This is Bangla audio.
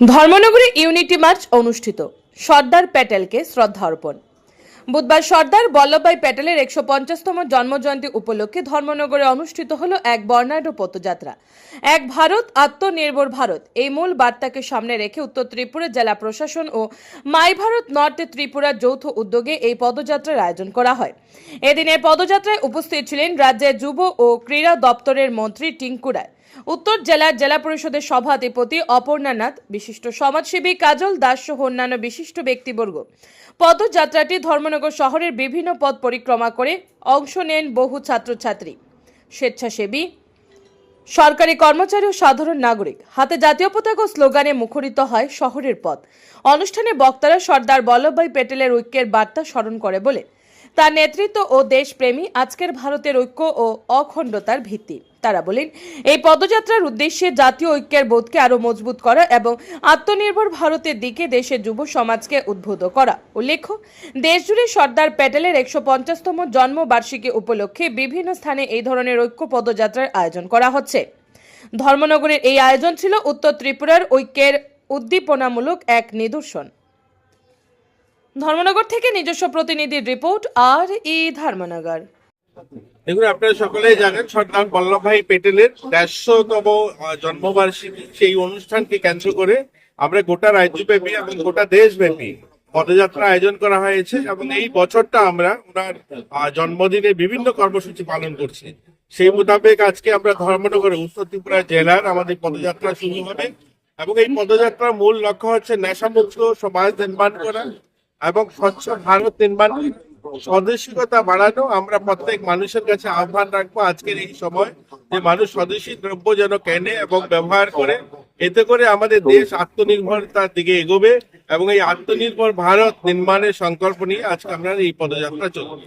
ধর্মনগরে ইউনিটি মার্চ অনুষ্ঠিত। সর্দার প্যাটেলকে শ্রদ্ধা অর্পণ। বুধবার সর্দার বল্লভভাই প্যাটেলের একশো পঞ্চাশতম জন্মজয়ন্তী উপলক্ষে ধর্মনগরে অনুষ্ঠিত হল এক বর্ণাঢ্য পথযাত্রা। এক ভারত, আত্মনির্ভর ভারত। এই মূল বার্তাকে সামনে রেখে উত্তর ত্রিপুরা জেলা প্রশাসন ও মাই ভারত নর্থ ত্রিপুরার যৌথ উদ্যোগে এই পদযাত্রার আয়োজন করা হয়। এদিন এই পদযাত্রায় উপস্থিত ছিলেন রাজ্যের যুব ও ক্রীড়া দপ্তরের মন্ত্রী টিঙ্কু রায়। উত্তর জেলার জেলা পরিষদের সভাধিপতি অপর্ণা নাথ, বিশিষ্ট সমাজসেবী কাজল দাস সহ অন্যান্য বিশিষ্ট ব্যক্তিবর্গ। পদযাত্রাটি ধর্মনগর শহরের বিভিন্ন পথ পরিক্রমা করে অংশ নেন বহু ছাত্রছাত্রী। স্বেচ্ছাসেবী, সরকারি কর্মচারী ও সাধারণ নাগরিক। হাতে জাতীয় পতাকা স্লোগানে মুখরিত হয় শহরের পথ। অনুষ্ঠানে বক্তারা সর্দার বল্লভভাই প্যাটেলের ঐক্যের বার্তা স্মরণ করে বলে তার নেতৃত্ব ও দেশপ্রেমী আজকের ভারতের ঐক্য ও অখণ্ডতার ভিত্তি। তারা বলেন, এই পদযাত্রার উদ্দেশ্যে জাতীয় ঐক্যের বোধকে আরও মজবুত করা এবং আত্মনির্ভর ভারতের দিকে দেশের যুব সমাজকে উদ্বুদ্ধ করা। উল্লেখ্য, দেশজুড়ে সর্দার প্যাটেলের একশো পঞ্চাশতম জন্মবার্ষিকী উপলক্ষে বিভিন্ন স্থানে এই ধরনের ঐক্য পদযাত্রার আয়োজন করা হচ্ছে। ধর্মনগরের এই আয়োজন ছিল উত্তর ত্রিপুরার ঐক্যের উদ্দীপনামূলক এক নিদর্শন। ধর্মনগর থেকে নিজস্ব প্রতিনিধির রিপোর্ট আর ই ধর্মনগর। দেখুন, আপনারা সকলেই জানেন সর্দার বল্লভভাই পেটেলের দেড়শোতম জন্মবার্ষিকী। সেই অনুষ্ঠানকে কেন্দ্র করে আমরা গোটা রাজ্যব্যাপী এবং গোটা দেশব্যাপী পদযাত্রা আয়োজন করা হয়েছে এবং এই বছরটা আমরা ওনার জন্মদিনে বিভিন্ন কর্মসূচি পালন করছি। সেই মোতাবেক আজকে আমরা ধর্মনগরে উত্তর ত্রিপুরা জেলার আমাদের পদযাত্রা শুরু হবে এবং এই পদযাত্রার মূল লক্ষ্য হচ্ছে নেশামুক্ত সমাজ নির্মাণ করা। এবং স্বচ্ছ ভারত নির্মাণ। স্বদেশিকতা বাড়ানো আমরা প্রত্যেক মানুষের কাছে আহ্বান রাখব আজকের এই সময় যে মানুষ স্বদেশী দ্রব্য যেন কেনে এবং ব্যবহার করে, এতে করে আমাদের দেশ আত্মনির্ভরতার দিকে এগোবে এবং এই আত্মনির্ভর ভারত নির্মাণের সংকল্প নিয়ে আজকে আমরা এই পদযাত্রা চলবে